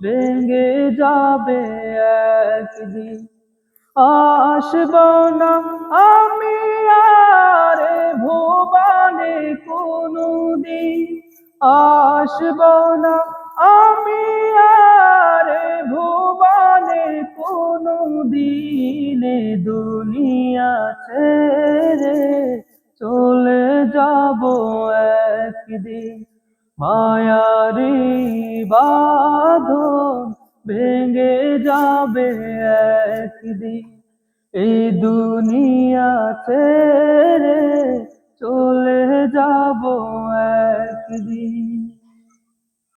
ভেঙে যাবে একদিন। আসব না আমি আর ভুবনে কোনো দিন আসব না আমি আর ভুবনে কোনো দিনে দুনিয়া ছেড়ে চলে যাব একদিন। মায়ারি ভেঙে যাবে একদিন। এই দুনিয়া ছেড়ে চলে যাব একদিন।